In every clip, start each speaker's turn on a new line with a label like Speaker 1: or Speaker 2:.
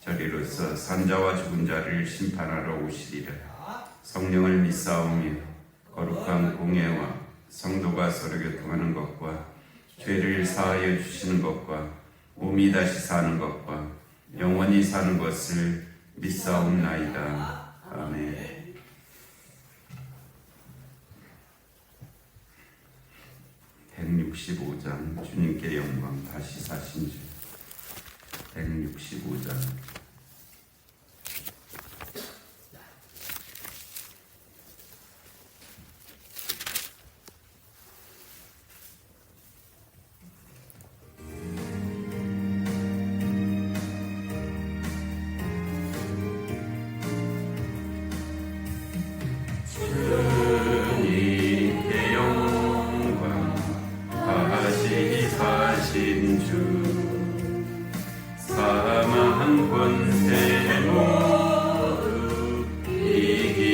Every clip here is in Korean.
Speaker 1: 저리로서 산자와 죽은 자를 심판하러 오시리라 성령을 믿사오며 거룩한 공예와 성도가 서로 교통하는 것과 죄를 사하여 주시는 것과 몸이 다시 사는 것과 영원히 사는 것을 믿사옵나이다. 아멘. (165장) 주님께 영광 다시 사신 주 (165장) 모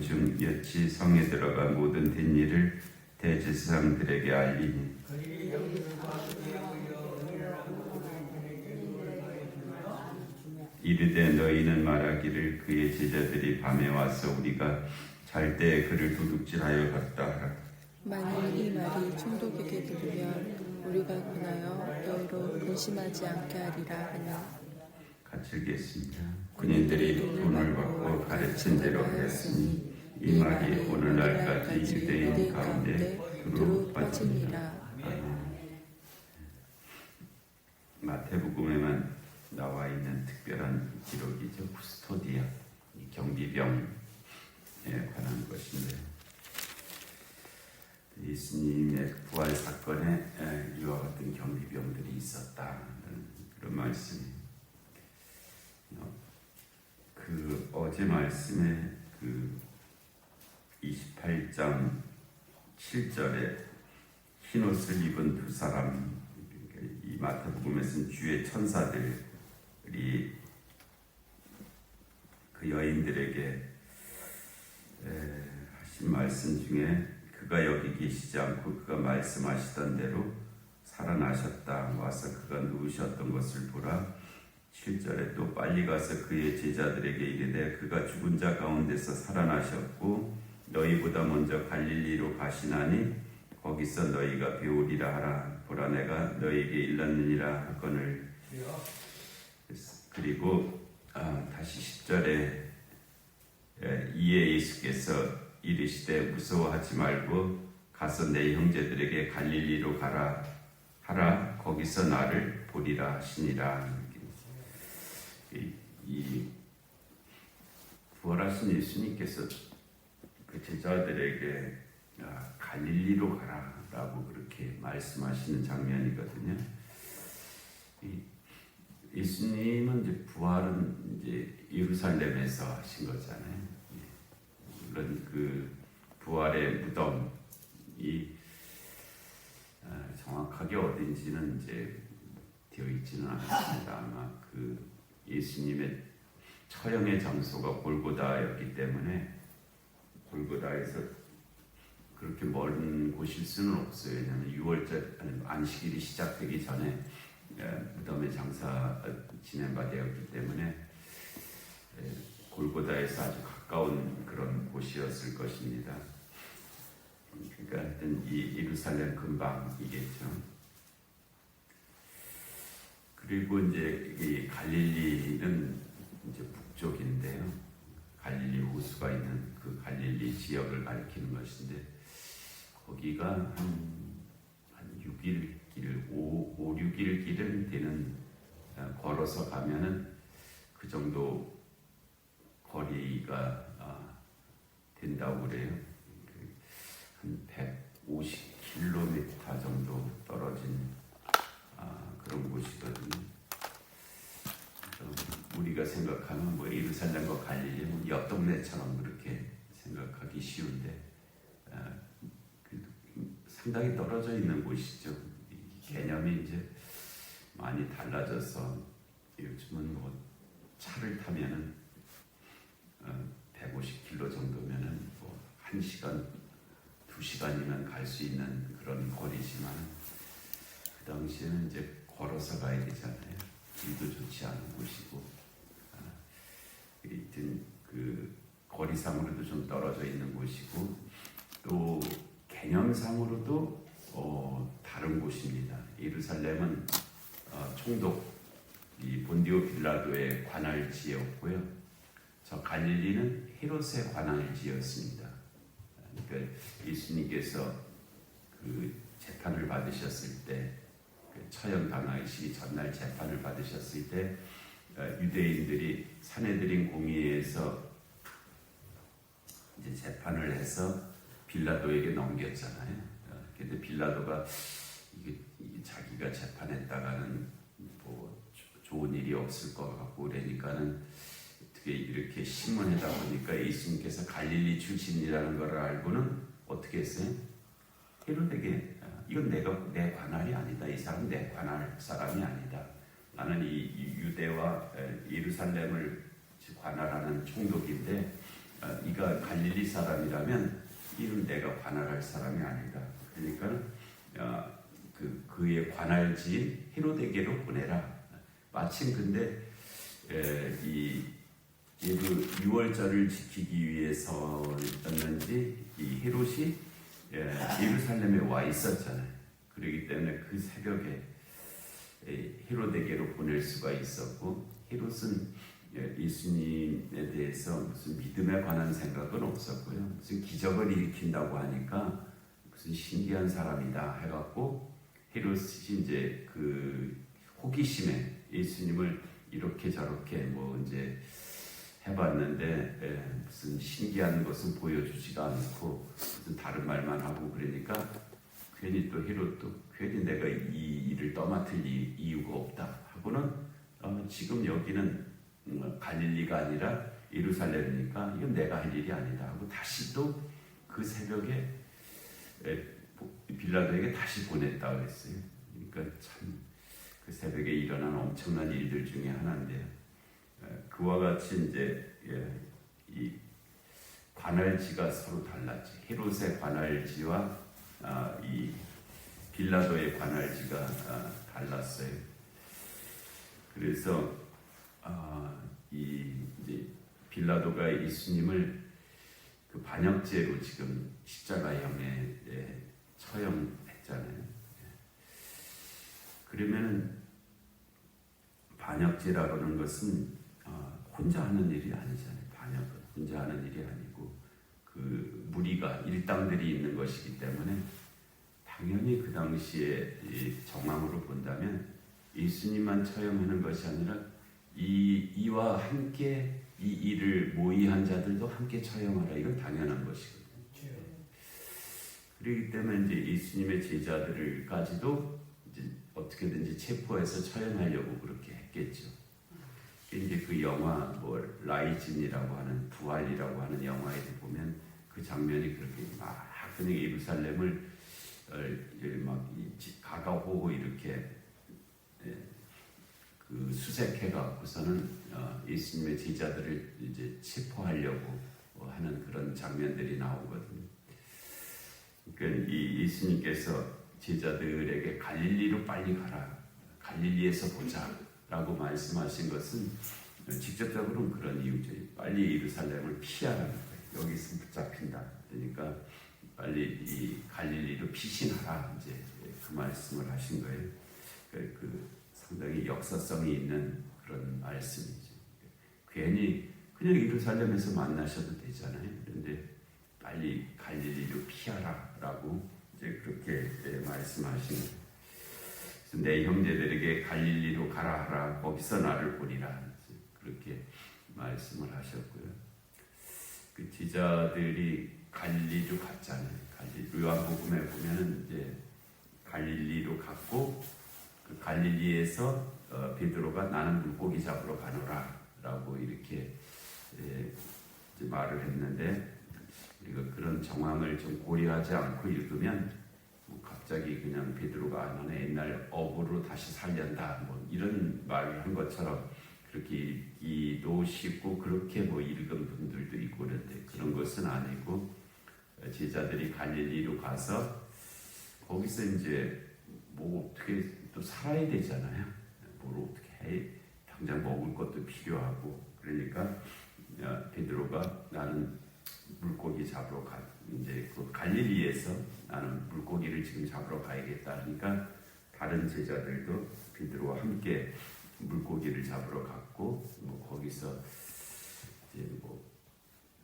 Speaker 1: 중 여치 성에 들어가 모든 된 일을 대제사장들에게 알리니 이르되 너희는 말하기를 그의 제자들이 밤에 와서 우리가 잘 때 그를 도둑질하여 갔다 하라.
Speaker 2: 만일 이 말이 총독에게 들으면 우리가 권하여 너희로 근심하지 않게 하리라 하니
Speaker 1: 같이 읽겠습니다. 군인들이 돈을 받고 가르친 대로 하였으니 이 말이 오늘날까지 유대인 가운데 두루 빠지니라. 마태복음에만 나와 있는 특별한 기록이죠. 쿠스토디아, 이 경비병에 관한 것인데 예수님의 부활 사건에 에, 이와 같은 경비병들이 있었다는 그런 말씀이 어, 그 어제 말씀에 그 28장 7절에 흰 옷을 입은 두 사람 그러니까 이 마태복음에서는 주의 천사들이 그 여인들에게 에, 하신 말씀 중에 그가 여기 계시지 않고 그가 말씀하시던 대로 살아나셨다. 와서 그가 누우셨던 것을 보라. 7절에 또 빨리 가서 그의 제자들에게 이르되 그가 죽은 자 가운데서 살아나셨고 너희보다 먼저 갈릴리로 가시나니 거기서 너희가 배우리라 하라. 보라 내가 너희에게 일렀느니라 하거늘 그리고 아, 다시 10절에 예, 이에 예수께서 이르시되 무서워하지 말고 가서 내 형제들에게 갈릴리로 가라. 하라 거기서 나를 보리라 하시니라. 이, 이 부활하신 예수님께서 그 제자들에게 아, 갈릴리로 가라라고 그렇게 말씀하시는 장면이거든요. 이, 예수님은 이제 부활은 이제 예루살렘에서 하신 거잖아요. 예. 물론 그 부활의 무덤이 아, 정확하게 어딘지는 이제 되어 있지는 않습니다. 아마 그 예수님의 처형의 장소가 골고다였기 때문에 골고다에서 그렇게 먼 곳일 수는 없어요. 왜냐하면 6월절 아니, 안식일이 시작되기 전에 에, 무덤의 장사 바 되었기 때문에 에, 골고다에서 아주 가까운 그런 곳이었을 것입니다. 그러니까 하여튼 이 예루살렘 근방이겠죠. 그리고 이제 이 갈릴리는 이제 북쪽인데요. 갈릴리 호수가 있는 그 갈릴리 지역을 가리키는 것인데 거기가 한, 한 6일 길, 5, 5, 6일 길은 되는 어, 걸어서 가면은 그 정도 거리가 아, 된다고 그래요. 그한 150km 정도 떨어진 아, 그런 곳이거든요. 우리가 생각하면 뭐 예루살렘과 갈릴리는 옆 동네처럼 그렇게 생각하기 쉬운데 아, 그 상당히 떨어져 있는 곳이죠. 이 개념이 이제 많이 달라져서 요즘은 뭐 차를 타면은 어, 150km 정도면은 뭐 1시간, 2시간이면 갈 수 있는 그런 거리지만 그 당시에는 이제 걸어서 가야 되잖아요. 길도 좋지 않은 곳이고 그 거리상으로도 좀 떨어져 있는 곳이고 또 개념상으로도 어, 다른 곳입니다. 예루살렘은 어, 총독 이 본디오 빌라도의 관할지였고요. 저 갈릴리는 헤롯의 관할지였습니다. 그러니까 예수님께서 그 재판을 받으셨을 때, 그 처형 당하시기 전날 재판을 받으셨을 때 어, 유대인들이 사내들인 공의에서 이제 재판을 해서 빌라도에게 넘겼잖아요. 어, 근데 빌라도가 자기가 재판했다가는 뭐 조- 좋은 일이 없을 것 같고 그러니까는 어떻게 이렇게 신문에다 보니까 예수님께서 갈릴리 출신이라는 걸 알고는 어떻게 했어요? 헤롯에게 아, 이건 내가 내 관할이 아니다. 이 사람 내 관할 사람이 아니다. 나는 이, 이 유대와 에, 예루살렘을 관할하는 총독인데 아, 이가 갈릴리 사람이라면 이는 내가 관할할 사람이 아니다. 그러니까 아, 그 그의 관할지인 헤롯에게로 보내라. 마침 근데 에, 이 유월절을 지키기 위해서였는지 이 헤롯이 예, 예루살렘에 와 있었잖아요. 그렇기 때문에 그 새벽에 예, 헤롯에게로 보낼 수가 있었고 헤롯은 예, 예수님에 대해서 무슨 믿 믿음에 관한 생각은 없었고요. 무슨 기적을 일으킨다고 하니까 무슨 신기한 사람이다 해갖고 헤롯이 이제 그 호기심에 예수님을 이렇게 저렇게 뭐 이제 해봤는데 예, 무슨 신기한 것은 보여주지가 않고 무슨 다른 말만 하고 그러니까 괜히 또 헤롯도 괜히 내가 이 일을 떠맡을 이- 이유가 없다 하고는 어, 지금 여기는 음, 갈릴리가 아니라 예루살렘이니까 이건 내가 할 일이 아니다 하고 다시 또 그 새벽에 에, 빌라도에게 다시 보냈다 그랬어요. 그러니까 참 그 새벽에 일어난 엄청난 일들 중에 하나인데요. 에, 그와 같이 이제 예, 이 관할지가 서로 달랐지. 헤롯의 관할지와 아, 이 빌라도의 관할지가 아, 달랐어요. 그래서 아, 이 이제 빌라도가 예수님을 그 반역죄로 지금 십자가형에 예, 처형했잖아요. 예. 그러면은 반역죄라고 하는 것은 어, 혼자 하는 일이 아니잖아요. 반역은 혼자 하는 일이 아니고 그 무리가 일당들이 있는 것이기 때문에 그 당시에 이 정황으로 본다면 예수님만 처형하는 것이 아니라 이 이와 함께 이 일을 모의한 자들도 함께 처형하라 이건 당연한 것이거든요. 그렇기 때문에 이제 예수님의 제자들까지도 이제 어떻게든지 체포해서 처형하려고 그렇게 했겠죠. 이제 그 영화 뭐 라이진이라고 하는 부활이라고 하는 영화에 보면 그 장면이 그렇게 막 그냥 예루살렘을 막 가가호호 이렇게 예, 그 수색해 갖고서는 어, 예수님의 제자들을 이제 체포하려고 어, 하는 그런 장면들이 나오거든요. 그러니까 이 예수님께서 제자들에게 갈릴리로 빨리 가라, 갈릴리에서 보자라고 말씀하신 것은 직접적으로는 그런 이유죠. 빨리 예루살렘을 피하라는 거예요. 여기 있으면 붙잡힌다. 그러니까 빨리 이 갈릴리로 피신하라 이제 그 말씀을 하신 거예요. 그, 그 상당히 역사성이 있는 그런 말씀이죠. 괜히 그냥 예루살렘에서 만나셔도 되잖아요. 그런데 빨리 갈릴리로 피하라라고 이제 그렇게 예, 말씀하신 거예요. 내 형제들에게 갈릴리로 가라 하라 거기서 나를 보리라 그렇게 말씀을 하셨고요. 그 제자들이 갈릴리로 갔잖아요. 갈릴리 요한복음에 보면은 이제 갈릴리로 갔고 그 갈릴리에서 어, 베드로가 나는 물고기 잡으러 가노라라고 이렇게 예, 말을 했는데 우리가 그런 정황을 좀 고려하지 않고 읽으면 뭐 갑자기 그냥 베드로가 아, 나는 옛날 어부로 다시 살련다 뭐 이런 말을 한 것처럼 그렇게 읽기도 쉽고 그렇게 뭐 읽은 분들도 있고 그런데 그런 것은 아니고 제자들이 갈릴리로 가서 거기서 이제 뭐 어떻게 또 살아야 되잖아요. 뭘 어떻게 해? 당장 먹을 것도 필요하고 그러니까 야, 베드로가 나는 물고기 잡으러 가 이제 그 갈릴리에서 나는 물고기를 지금 잡으러 가야겠다 하니까 다른 제자들도 베드로와 함께 물고기를 잡으러 갔고 뭐 거기서 이제 뭐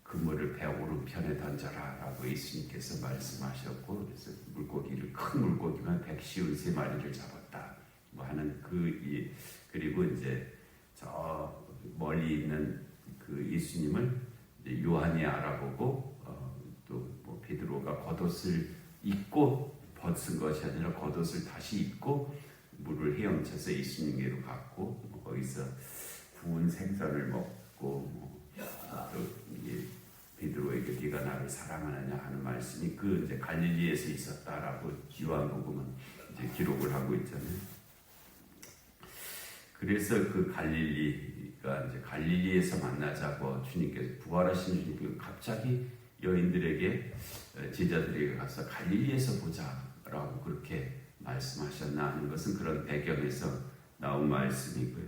Speaker 1: 그물을 배 오른편에 던져라 라고 예수님께서 말씀하셨고 그래서 물고기를 큰 물고기만 백시운 세 마리를 잡았다. 뭐 하는 그 이, 그리고 이제 저 멀리 있는 그 예수님을 요한이 알아보고 어, 또뭐 베드로가 겉옷을 입고 벗은 것이 아니라 겉옷을 다시 입고 물을 헤엄쳐서 예수님께로 갔고 뭐 거기서 구운 생선을 먹고 뭐, 또 이게 베드로에게 네가 나를 사랑하느냐 하는 말씀이 그 이제 갈릴리에서 있었다라고 요한복음은 이제 기록을 하고 있잖아요. 그래서 그 갈릴리가 이제 갈릴리에서 만나자고 주님께서 부활하신 주님께서 갑자기 여인들에게 어, 제자들에게 가서 갈릴리에서 보자라고 그렇게 말씀하셨나 하는 것은 그런 배경에서 나온 말씀이고요.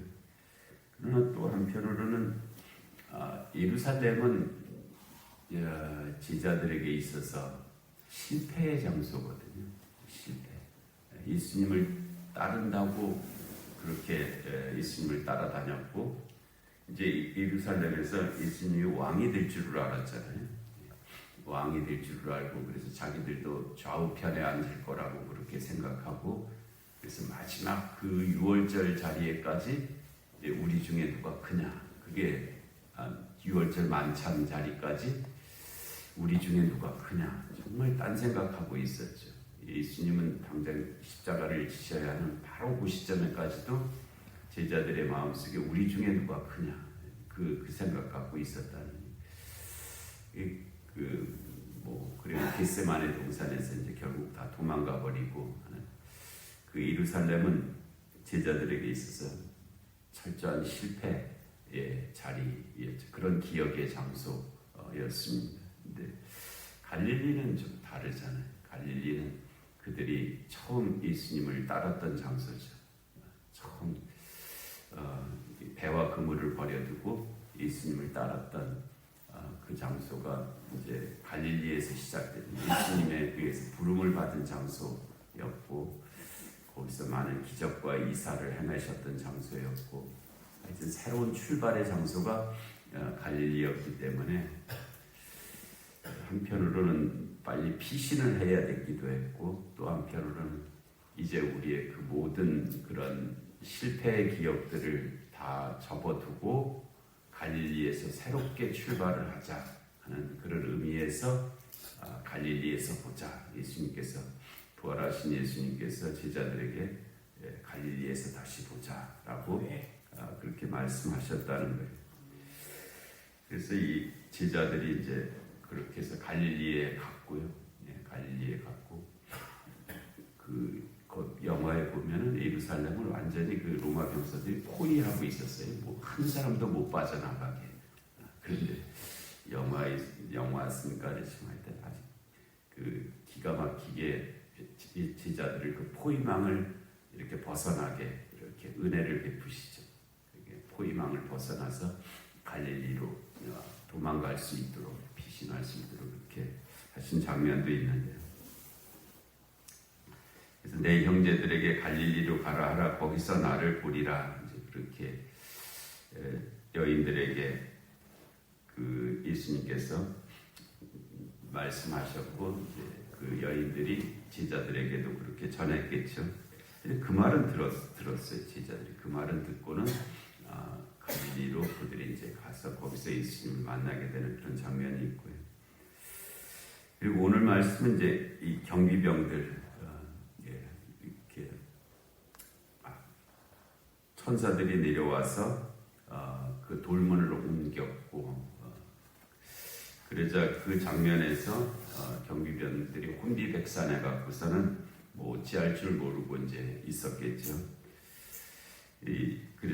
Speaker 1: 그러나 또 한편으로는 아, 예루살렘은 어, 제자들에게 있어서 실패의 장소거든요. 실패. 예수님을 따른다고 그렇게 에, 예수님을 따라다녔고 이제 예루살렘에서 예수님이 왕이 될 줄을 알았잖아요. 왕이 될 줄을 알고 그래서 자기들도 좌우편에 앉을 거라고 그렇게 생각하고 그래서 마지막 그 6월절 자리에까지 우리 중에 누가 크냐 그게 6월절 만찬 자리까지 우리 중에 누가 크냐 정말 딴 생각하고 있었죠. 예수님은 당장 십자가를 지셔야 하는 바로 그 시점에까지도 제자들의 마음속에 우리 중에 누가 크냐 그, 그 생각 갖고 있었다는 그뭐 그리고 겟세마네 동산에서 이제 결국 다 도망가 버리고 그 예루살렘은 제자들에게 있어서 철저한 실패의 자리였죠. 그런 기억의 장소였습니다. 갈릴리는 좀 다르잖아요. 갈릴리는 그들이 처음 예수님을 따랐던 장소죠. 처음 어, 배와 그물을 버려두고 예수님을 따랐던 어, 그 장소가 이제 갈릴리에서 시작된 예수님에 의해서 부름을 받은 장소였고 거기서 많은 기적과 이사를 행하셨던 장소였고 하여튼 새로운 출발의 장소가 어, 갈릴리였기 때문에 한편으로는 빨리 피신을 해야 되기도 했고 또 한편으로는 이제 우리의 그 모든 그런 실패의 기억들을 다 접어두고 갈릴리에서 새롭게 출발을 하자 하는 그런 의미에서 아, 갈릴리에서 보자 예수님께서 부활하신 예수님께서 제자들에게 예, 갈릴리에서 다시 보자라고 아, 그렇게 말씀하셨다는 거예요. 그래서 이 제자들이 이제 그렇게 해서 갈릴리에 갔고요. 예, 갈릴리에 갔고 그, 그 영화에 보면은 예루살렘을 완전히 그 로마 병사들이 포위하고 있었어요. 뭐 한 사람도 못 빠져나가게. 그런데 영화에 영화 쓰니까 지금 할때 아직 그 기가 막히게 제- 제자들을 그 포위망을 이렇게 벗어나게 이렇게 은혜를 베푸시죠. 포위망을 벗어나서 갈릴리로 어, 도망갈 수 있도록 피 신할 수 있도록 그렇게 하신 장면도 있는데요. 그래서 내 형제들에게 갈릴리로 가라 하라 거기서 나를 보리라 이제 그렇게 에, 여인들에게 그 예수님께서 말씀하셨고 이제 그 여인들이 제자들에게도 그렇게 전했겠죠. 그 말은 들었, 들었어요 제자들이 그 말은 듣고는 아, 갈릴리로 그들이 이제 가서 거기서 예수님을 만나게 되는 그런 장면이 있고요. 그리고 오늘 말씀은 이제 이 경비병들 어, 예, 이렇게 아, 천사들이 내려와서 어, 그 돌문을 옮겼고 어, 그러자 그 장면에서 어, 경비병들이 혼비백산해 갖고서는 뭐 어찌할 줄 모르고 이제 있었겠죠.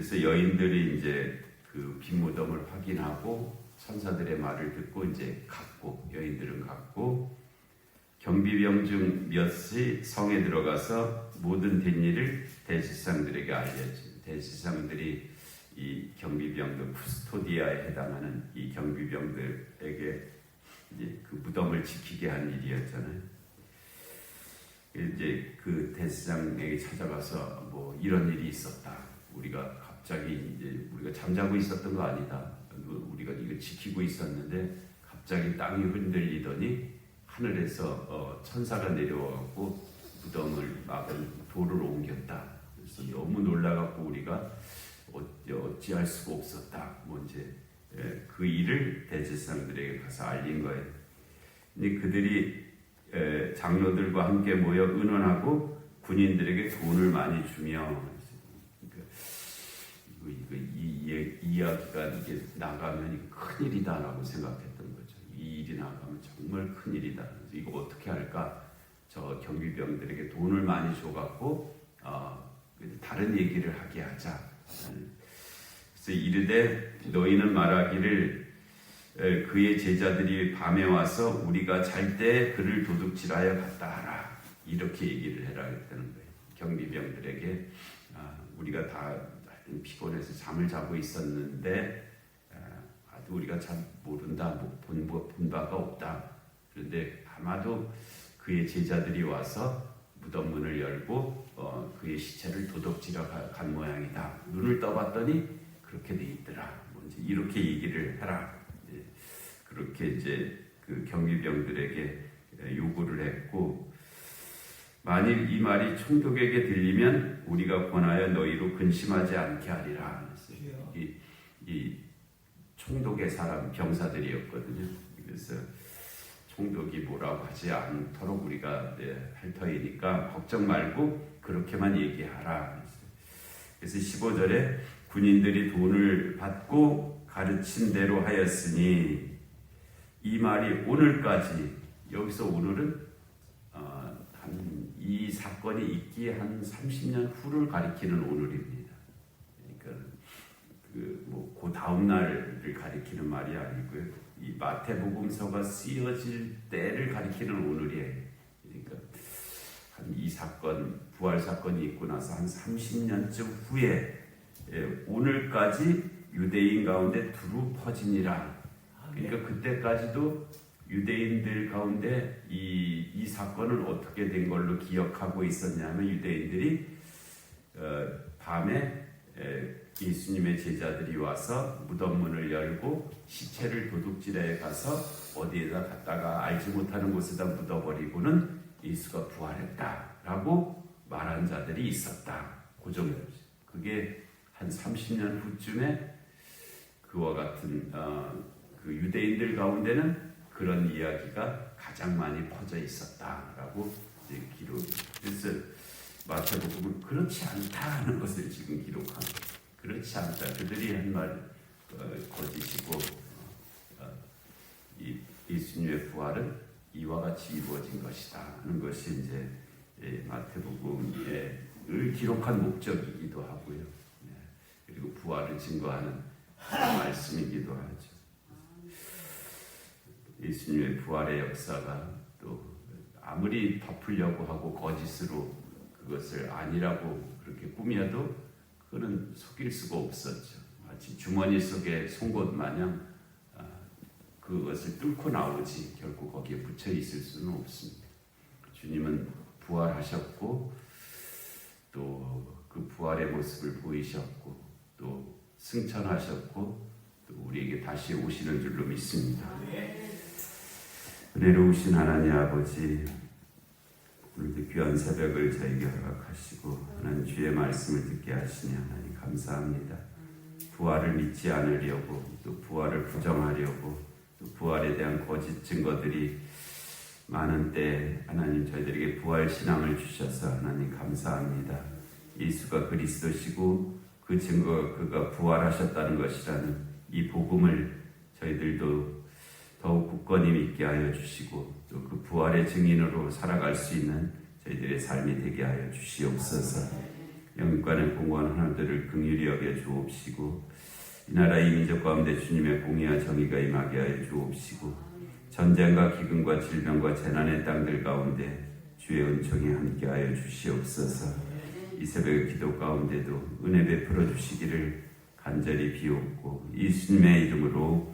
Speaker 1: 이, 그래서 여인들이 이제 그 빈무덤을 확인하고 천사들의 말을 듣고 이제 갔고 여인들은 갔고 경비병 중 몇이 성에 들어가서 모든 된 일을 대지상들에게 알렸죠. 대지상들이 이 경비병들 쿠스토디아에 해당하는 이 경비병들에게 이제 그 무덤을 지키게 한 일이었잖아요. 이제 그 대지상에게 찾아가서 뭐 이런 일이 있었다. 우리가 갑자기 이제 우리가 잠자고 있었던 거 아니다. 우리가 이거 지키고 있었는데 갑자기 땅이 흔들리더니 하늘에서 어, 천사가 내려와갖고 무덤을 막은 돌을 옮겼다. 그래서 너무 놀라갖고 우리가 어찌, 어찌할 수가 없었다. 뭐 이제 예, 그 일을 대제사장들에게 가서 알린 거예요. 근데 그들이 에, 장로들과 함께 모여 의논하고 군인들에게 돈을 많이 주며 이거, 이거 이, 이, 이 야기가 이게 나가면 큰일이다라고 생각했던 거죠. 이 일이 나가면 정말 큰일이다. 이거 어떻게 할까? 저 경비병들에게 돈을 많이 줘갖고 어, 다른 얘기를 하게 하자. 그래서 이르되 너희는 말하기를 에, 그의 제자들이 밤에 와서 우리가 잘 때 그를 도둑질하여 갔다 하라 이렇게 얘기를 해라 했다는 거예요. 경비병들에게 아, 우리가 다 피곤해서 잠을 자고 있었는데 아, 아도 우리가 잘 모른다 뭐 본, 본 바가 없다. 그런데 아마도 그의 제자들이 와서 무덤 문을 열고 어, 그의 시체를 도둑질하러 가- 간 모양이다. 눈을 떠봤더니 그렇게 돼 있더라. 뭐 이제 이렇게 얘기를 해라. 이제 그렇게 이제 그 경비병들에게 요구를 했고 만일 이 말이 총독에게 들리면 우리가 권하여 너희로 근심하지 않게 하리라. 이, 이 총독의 사람 병사들이었거든요. 그래서 총독이 뭐라고 하지 않도록 우리가 네, 할 터이니까 걱정 말고 그렇게만 얘기하라. 그래서 15절에 군인들이 돈을 받고 가르친 대로 하였으니 이 말이 오늘까지 여기서 오늘은 이 사건이 있기에 한 30년 후를 가리키는 오늘입니다. 그러니까 그뭐그 다음 날을 가리키는 말이 아니고요. 이 마태복음서가 쓰여질 때를 가리키는 오늘이에요. 그러니까 한 이 사건 부활 사건이 있고 나서 한 30년쯤 후에 예, 오늘까지 유대인 가운데 두루 퍼지니라. 그러니까 그때까지도 유대인들 가운데 이, 이 사건을 어떻게 된 걸로 기억하고 있었냐면 유대인들이 어, 밤에 에, 예수님의 제자들이 와서 무덤 문을 열고 시체를 도둑질해 가서 어디에다 갖다가 알지 못하는 곳에다 묻어버리고는 예수가 부활했다라고 말한 자들이 있었다. 그 정도. 그게 한 30년 후쯤에 그와 같은 어, 그 유대인들 가운데는 그런 이야기가 가장 많이 퍼져 있었다라고 이제 기록. 그래서 마태복음은 그렇지 않다는 것을 지금 기록한. 그렇지 않다. 그들이 한말 어, 거짓이고 어, 이 예수님의 부활은 이와 같이 이루어진 것이다 하는 것이 이제 예, 마태복음을 기록한 목적이기도 하고요. 네. 그리고 부활을 증거하는 말씀이기도 하죠. 예수님의 부활의 역사가 또 아무리 덮으려고 하고 거짓으로 그것을 아니라고 그렇게 꾸며도 그는 속일 수가 없었죠. 마치 주머니 속에 송곳 마냥 아, 그것을 뚫고 나오지 결국 거기에 붙여 있을 수는 없습니다. 주님은 부활하셨고 또 그 부활의 모습을 보이셨고 또 승천하셨고 또 우리에게 다시 오시는 줄로 믿습니다. 은혜로우신 하나님 아버지 오늘도 귀한 새벽을 저에게 허락하시고 하나님 주의 말씀을 듣게 하시니 하나님 감사합니다. 부활을 믿지 않으려고 또 부활을 부정하려고 또 부활에 대한 거짓 증거들이 많은 때 하나님 저희들에게 부활 신앙을 주셔서 하나님 감사합니다. 예수가 그리스도시고 그 증거가 그가 부활하셨다는 것이라는 이 복음을 저희들도 더욱 굳건히 믿게 하여 주시고 또 그 부활의 증인으로 살아갈 수 있는 저희들의 삶이 되게 하여 주시옵소서. 영육간의 공고한 하나들을 긍휼히 여겨 주옵시고 이 나라 이 민족 가운데 주님의 공의와 정의가 임하게 하여 주옵시고 전쟁과 기근과 질병과 재난의 땅들 가운데 주의 은총이 함께 하여 주시옵소서. 이 새벽의 기도 가운데도 은혜 베풀어 주시기를 간절히 비옵고 예수님의 이름으로